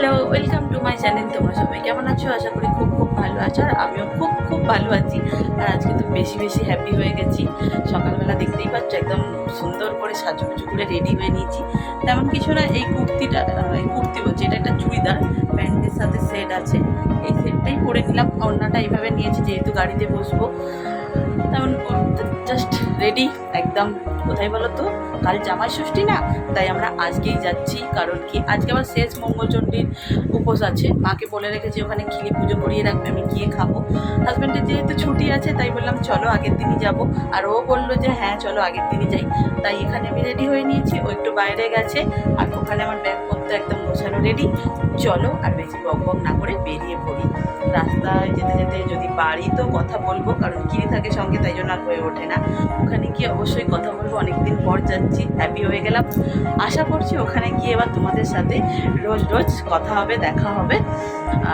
Hello welcome to my channel তোমরা সবাই কেমন আছো? আশা করি খুব খুব ভালো আছো আর আমিও খুব খুব ভালো আছি। আর আজকে তো বেশি বেশি হ্যাপি হয়ে গেছি। সকালবেলা দেখতেই পাচ্ছ, একদম সুন্দর করে সাজুগুজু করে রেডি হয়ে নিয়েছি। তেমন কিছু না, এই কুর্তিটা এই কুর্তি বলছি, এটা একটা চুড়িদার। প্যান্টের সাথে সেট আছে। এই সেটটাই পরে নিলাম। অন্যটা এইভাবে নিয়েছি, যেহেতু গাড়িতে বসবো। তেমন জাস্ট রেডি একদম। কোথায় বলো তো? কাল জামাই ষষ্ঠী না? তাই আমরা আজকেই যাচ্ছি, কারণ কি? আজকে আবার শেষ মঙ্গলচণ্ডীর উপোস আছে। মাকে বলে রেখেছি, ওখানে ক্ষীরি পুজো করিয়ে রাখবে, আমি গিয়ে খাব। হাজব্যান্ডের যেহেতু ছুটি আছে, তাই বললাম, চলো আগের দিনই যাব। আর ও বলল যে হ্যাঁ চলো আগের দিনই যাই। তাই এখানে আমি রেডি হয়ে নিয়েছি, ও একটু বাইরে গেছে, আর ওখানে আমার ব্যাগপত্র একদম গোছানো রেডি চলো আর বেশি বক বক না করে বেরিয়ে পড়ি। রাস্তায় যেতে যেতে যদি পারি তো কথা বলব, কারণ কিনে থাকে সঙ্গে তাই জন্য আর হয়ে ওঠে না। ওখানে গিয়ে অবশ্যই কথা বলব, অনেকদিন পর যাচ্ছি হ্যাপি হয়ে গেলাম। আশা করছি ওখানে গিয়ে এবার তোমাদের সাথে রোজ রোজ কথা হবে, দেখা হবে।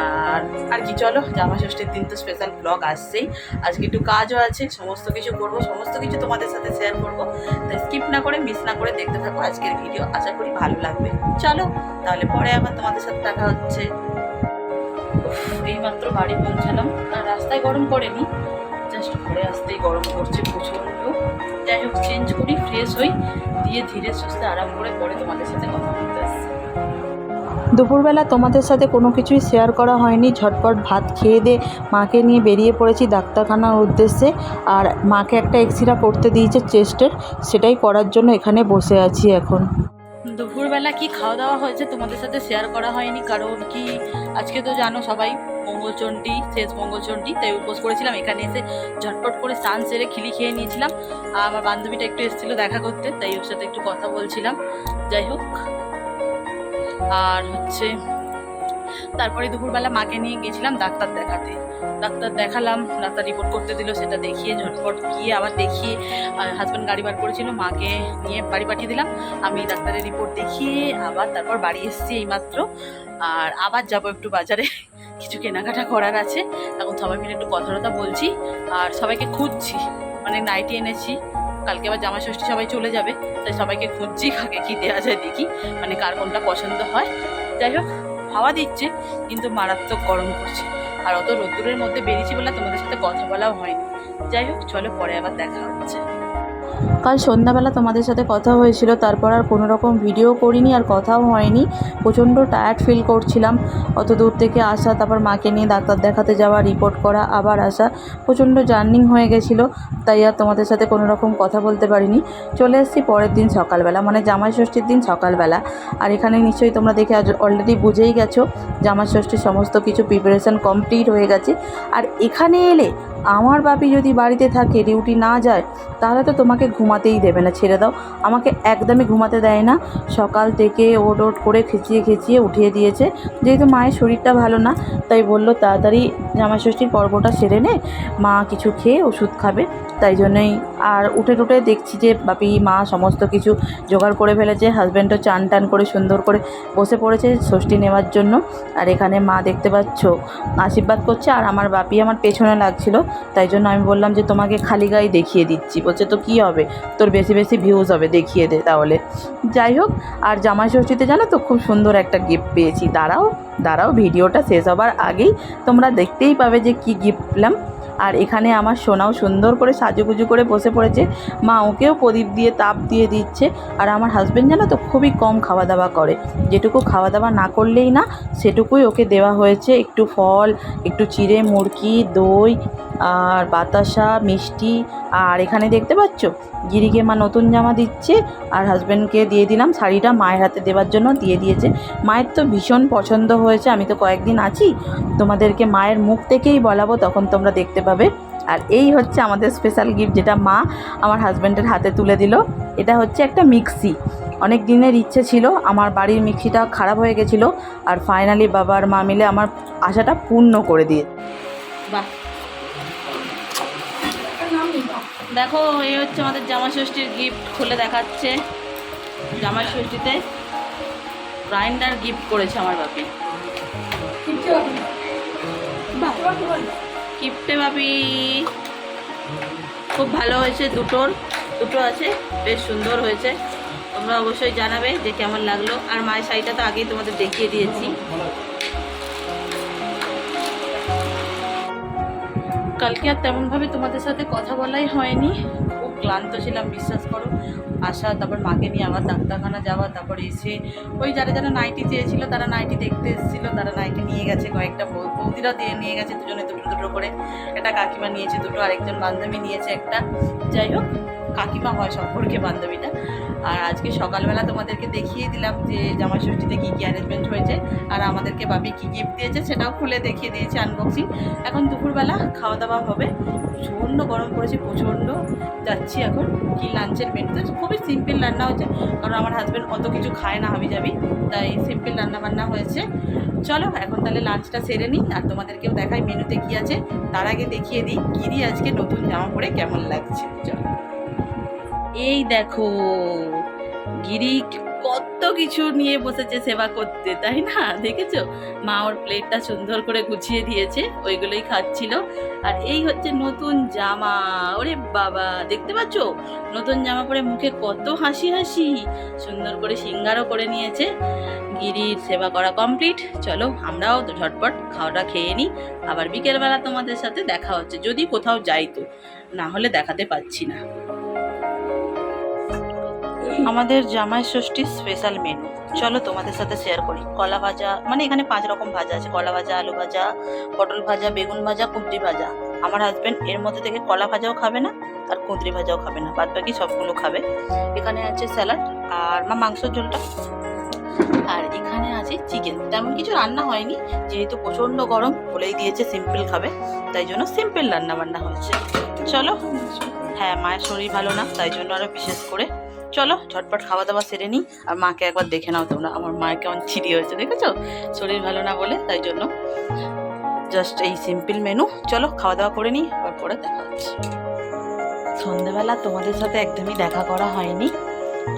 আর আর কি, চলো, জামা ষষ্ঠীর দিন তো স্পেশাল ব্লগ আসছেই। আজকে একটু কাজও আছে, সমস্ত কিছু করব, সমস্ত কিছু তোমাদের সাথে শেয়ার করব। তাই স্কিপ না করে মিস না করে দেখতে থাকো আজকের ভিডিও আশা করি ভালো লাগবে। চলো তাহলে পরে আবার তোমাদের সাথে দেখা হচ্ছে। এইমাত্র বাড়ি পৌঁছালাম। আর রাস্তায় গরম পড়েনি। জাস্ট ঘরে আসতেই গরম করছে প্রচণ্ড। যাই হোক চেঞ্জ করি ফ্রেশ হই। দিয়ে ধীরে সুস্থে আরাম করে পরে তোমাদের সাথে কথা বলতে আসছি। দুপুরবেলা তোমাদের সাথে কোনো কিছুই শেয়ার করা হয়নি। ঝটপট ভাত খেয়ে দিয়ে মাকে নিয়ে বেরিয়ে পড়েছি ডাক্তারখানার উদ্দেশ্যে। আর মাকে একটা এক্সিরা করতে দিয়েছে চেস্টের সেটাই করার জন্য এখানে বসে আছি এখন। দুপুরবেলা কি খাওয়া দাওয়া হয়েছে তোমাদের সাথে শেয়ার করা হয়নি? কারণ কি, আজকে তো জানো সবাই মঙ্গলচণ্ডী শেষ মঙ্গলচণ্ডী তাই উপোস করেছিলাম। এখানে এসে ঝটপট করে স্নান সেরে খিলি খেয়ে নিয়েছিলাম। আর আমার বান্ধবীটা একটু এসেছিল দেখা করতে, তাই ওর সাথে একটু কথা বলছিলাম। যাই হোক, আর হচ্ছে তারপরে দুপুরবেলা মাকে নিয়ে গেছিলাম ডাক্তার দেখাতে। ডাক্তার দেখালাম, ডাক্তার রিপোর্ট করতে দিল, সেটা দেখিয়ে ঝটপট গিয়ে আবার দেখিয়ে হাজব্যান্ড গাড়ি বার করেছিল, মাকে নিয়ে বাড়ি পাঠিয়ে দিলাম। আমি ডাক্তারের রিপোর্ট দেখিয়ে আবার তারপর বাড়ি এসেছি এইমাত্র। আর আবার যাব একটু বাজারে। কিছু কেনাকাটা করার আছে। এখন সবাই মিলে একটু কথা টথা বলছি। আর সবাইকে খুঁজছি। মানে নাইটি এনেছি। কালকে আবার জামা ষষ্ঠী সবাই চলে যাবে। তাই সবাইকে খুঁজছি, কাকে কী দেওয়া যায় দেখি। মানে কার কোনটা পছন্দ হয়। যাই হোক। হাওয়া দিচ্ছে, কিন্তু মারাত্মক গরম করছে আর অত রোদ্দুরের মধ্যে বেরিয়েছি বলে তোমাদের সাথে কথা বলাও হয়নি। যাই হোক, চলো পরে আবার দেখা হচ্ছে। কাল সন্ধ্যাবেলা তোমাদের সাথে কথা হয়েছিল, তারপর আর কোনো রকম ভিডিও করিনি আর কথাও হয়নি। প্রচণ্ড টায়ার্ড ফিল করছিলাম, অত দূর থেকে আসা, তারপর মাকে নিয়ে ডাক্তার দেখাতে যাওয়া রিপোর্ট করা, আবার আসা, প্রচণ্ড জার্নিং হয়ে গেছিল, তাই আর তোমাদের সাথে কোনো রকম কথা বলতে পারিনি। চলে এসেছি পরের দিন সকালবেলা মানে জামাই ষষ্ঠীর দিন সকালবেলা। আর এখানে নিশ্চয়ই তোমরা দেখে অলরেডি বুঝেই গেছো, জামাই ষষ্ঠীর সমস্ত কিছু প্রিপারেশান কমপ্লিট হয়ে গেছে। আর এখানে এলে আমার বাপি যদি বাড়িতে থাকে, ডিউটি না যায়, তাহলে তো তোমাকে ঘুমাতেই দেবে না, ছেড়ে দাও। আমাকে একদমই ঘুমাতে দেয় না। সকাল থেকে ওট ওট করে খেঁচিয়ে খেঁচিয়ে উঠিয়ে দিয়েছে। যেহেতু মায়ের শরীরটা ভালো না, তাই বলল, তাড়াতাড়ি জামা ষষ্ঠীর পর্বটা সেরে নে। মা কিছু খেয়ে ওষুধ খাবে। তাই জন্যই আর উঠে টুটে দেখছি যে বাপি, মা সমস্ত কিছু জোগাড় করে ফেলেছে। হাজব্যান্ডও চান টান করে সুন্দর করে বসে পড়েছে ষষ্ঠী নেওয়ার জন্য। আর এখানে মা দেখতে পাচ্ছ, আশীর্বাদ করছে। আর আমার বাপি আমার পেছনে লাগছিল। তাই জন্য আমি বললাম যে তোমাকে খালি গায়ে দেখিয়ে দিচ্ছি। বলছে, তো কী হবে? তোর বেশি বেশি ভিউজ হবে, দেখিয়ে দে তাহলে। যাই হোক, আর জামাই ষষ্ঠীতে জানো তো খুব সুন্দর একটা গিফট পেয়েছি। দাঁড়াও দাঁড়াও, ভিডিওটা শেষ হবার আগেই তোমরা দেখতেই পাবে যে কী গিফট পেলাম। আর এখানে আমার সোনাও সুন্দর করে সাজুগুজু করে বসে পড়েছে। মা ওকেও প্রদীপ দিয়ে তাপ দিয়ে দিচ্ছে। আর আমার হাজব্যান্ড জানো তো খুবই কম খাওয়া দাওয়া করে। যেটুকু খাওয়া দাওয়া না করলেই না, সেটুকুই ওকে দেওয়া হয়েছে। একটু ফল, একটু চিড়ে, মুরগি, দই, আর বাতাসা, মিষ্টি। আর এখানে দেখতে পাচ্ছ? গিরিকে মা নতুন জামা দিচ্ছে। আর হাজব্যান্ডকে দিয়ে দিলাম শাড়িটা মায়ের হাতে দেওয়ার জন্য দিয়ে দিয়েছে। মায়ের তো ভীষণ পছন্দ হয়েছে। আমি তো কয়েকদিন আছি। তোমাদেরকে মায়ের মুখ থেকেই বলাবো, তখন তোমরা দেখতে পাবে। আর এই হচ্ছে আমাদের স্পেশাল গিফট যেটা মা আমার হাজব্যান্ডের হাতে তুলে দিল। এটা হচ্ছে একটা মিক্সি অনেক দিনের ইচ্ছে ছিল আমার বাড়ির মিক্সিটা খারাপ হয়ে গেছিল আর ফাইনালি বাবা আর মা মিলে আমার আশাটা পূর্ণ করে দিয়ে। বাহ। দেখো এই হচ্ছে আমাদের জামা ষষ্ঠীর গিফট খুলে দেখাচ্ছে। জামা ষষ্ঠীতে গ্রাইন্ডার গিফট করেছে আমার বাপি। বাহ। গিফটে ভাবি। খুব ভালো হয়েছে দুটোর। দুটো আছে, বেশ সুন্দর হয়েছে। তোমরা অবশ্যই জানাবে যে কেমন লাগল। আর মায়ের শাড়িটা তো আগেই তোমাদের দেখিয়ে দিয়েছি। কালকে আর তেমনভাবে তোমাদের সাথে কথা বলাই হয়নি। ক্লান্ত ছিলাম, বিশ্বাস করো। আসা, তারপর মাকে নিয়ে আবার ডাক্তারখানা যাওয়া, তারপর এসে ওই যারা যারা নাইটি চেয়েছিল, তারা নাইটি দেখতে এসেছিল, তারা নাইটি নিয়ে গেছে কয়েকটা বৌদিরা দিয়ে নিয়ে গেছে দুজনে দুটো দুটো করে। একটা কাকিমা নিয়েছে দুটো, আরেকজন বান্ধবী নিয়েছে একটা। যাই হোক কাকিমা হয় সম্পর্কে বান্ধবীটা। আর আজকে সকালবেলা তোমাদেরকে দেখিয়ে দিলাম যে জামা ষষ্ঠীতে কী কী অ্যারেঞ্জমেন্ট হয়েছে আর আমাদেরকে বাবি কী গিফট দিয়েছে সেটাও খুলে দেখিয়ে দিয়েছে আনবক্সিং এখন দুপুরবেলা খাওয়া দাওয়া হবে। প্রচণ্ড গরম পড়েছে, প্রচণ্ড। যাচ্ছি এখন কি লাঞ্চের মেনুতে খুবই সিম্পল রান্না হয়েছে কারণ আমার হাজব্যান্ড অত কিছু খায় না হাবি যাবি তাই সিম্পল রান্না বান্না হয়েছে। চলো এখন তাহলে লাঞ্চটা সেরে নিই, আর তোমাদেরকেও দেখাই মেনুতে কী আছে। তার আগে দেখিয়ে দিই, গিরি আজকে নতুন জামা পরে কেমন লাগছে। চলো। এই দেখো গিরি কত কিছু নিয়ে বসেছে সেবা করতে, তাই না? দেখেছ? মা ওর প্লেটটা সুন্দর করে গুছিয়ে দিয়েছে, ওইগুলোই খাচ্ছিল। আর এই হচ্ছে নতুন জামা, ওরে বাবা, দেখতে পাচ্ছ? নতুন জামা পরে মুখে কত হাসি হাসি, সুন্দর করে সিঙ্গারও করে নিয়েছে। গিরির সেবা করা কমপ্লিট। চলো আমরাও তো ঝটপট খাওয়াটা খেয়ে নিই। আবার বিকেলবেলা তোমাদের সাথে দেখা হচ্ছে, যদি কোথাও যাই তো। না হলে দেখাতে পাচ্ছি না। আমাদের জামাই ষষ্ঠীর স্পেশাল মেনু চলো তোমাদের সাথে শেয়ার করি। কলা ভাজা মানে এখানে পাঁচ রকম ভাজা আছে। কলা ভাজা, আলু ভাজা, পটল ভাজা, বেগুন ভাজা কুঁদরি ভাজা। আমার হাজব্যান্ড এর মধ্যে থেকে কলা ভাজাও খাবে না, আর কুঁদরি ভাজাও খাবে না। বাদ বাকি সবগুলো খাবে। এখানে আছে স্যালাড আর মা মাংসের ঝোলটা। আর এখানে আছে চিকেন তেমন কিছু রান্না হয়নি, যেহেতু প্রচণ্ড গরম, বলেই দিয়েছে সিম্পল খাবে। তাই জন্য সিম্পল রান্না বান্না হয়েছে। চলো। হ্যাঁ মায়ের শরীর ভালো না, তাই জন্য আরও বিশেষ করে চলো, ঝটপট খাওয়া দাওয়া সেরে নিই। আর মাকে একবার দেখে নাও তোমরা, আমার মায়ের কেমন চিড়ি হয়েছে, দেখেছ? শরীর ভালো না বলে, তাই জন্য। জাস্ট এই সিম্পল মেনু চলো খাওয়া দাওয়া করে নিই আবার পরে দেখা হচ্ছে। সন্ধেবেলা তোমাদের সাথে একদমই দেখা করা হয়নি।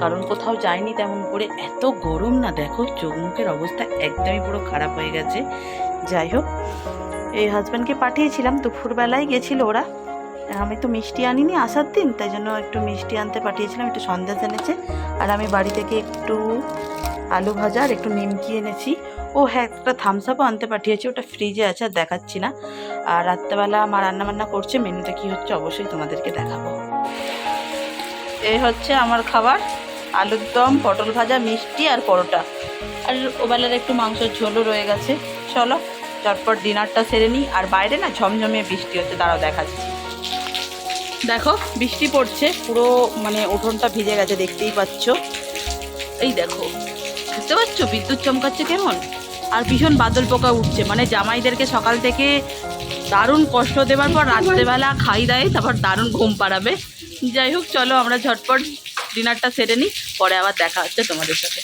কারণ কোথাও যায়নি তেমন করে। এত গরম না, দেখো, চোখ মুখের অবস্থা একদমই পুরো খারাপ হয়ে গেছে। যাই হোক, এই হাজব্যান্ডকে পাঠিয়েছিলাম, দুপুরবেলায় গেছিল ওরা। আমি তো মিষ্টি আনিনি আসার দিন, তাই জন্য একটু মিষ্টি আনতে পাঠিয়েছিলাম, একটু সন্দেশ এনেছে। আর আমি বাড়ি থেকে একটু আলু ভাজা আর একটু নিমকি এনেছি। ও হ্যাঁ একটা থামস আপও আনতে পাঠিয়েছি, ওটা ফ্রিজে আছে আর দেখাচ্ছি না। আর রাত্রেবেলা মা রান্না বান্না করছে, মেনুটা কী হচ্ছে অবশ্যই তোমাদেরকে দেখাবো। এই হচ্ছে আমার খাবার, আলুর দম, পটল ভাজা, মিষ্টি আর পরোটা। আর ওবেলার একটু মাংসের ঝোলও রয়ে গেছে। চলো, চটপট ডিনারটা সেরে নিই। আর বাইরে না ঝমঝমিয়ে বৃষ্টি হচ্ছে, দাঁড়াও দেখাচ্ছি। দেখো, বৃষ্টি পড়ছে, পুরো মানে উঠোনটা ভিজে গেছে, দেখতেই পাচ্ছ। এই দেখো বুঝতে পারছ বিদ্যুৎ চমকাচ্ছে কেমন? আর ভীষণ বাদল পোকা উঠছে। মানে জামাইদেরকে সকাল থেকে দারুণ কষ্ট দেওয়ার পর রাত্রেবেলা খাই দেয়, তারপর দারুণ ঘুম পাড়াবে। যাই হোক, চলো আমরা ঝটপট ডিনারটা সেরে নিই, পরে আবার দেখা হচ্ছে তোমাদের সাথে।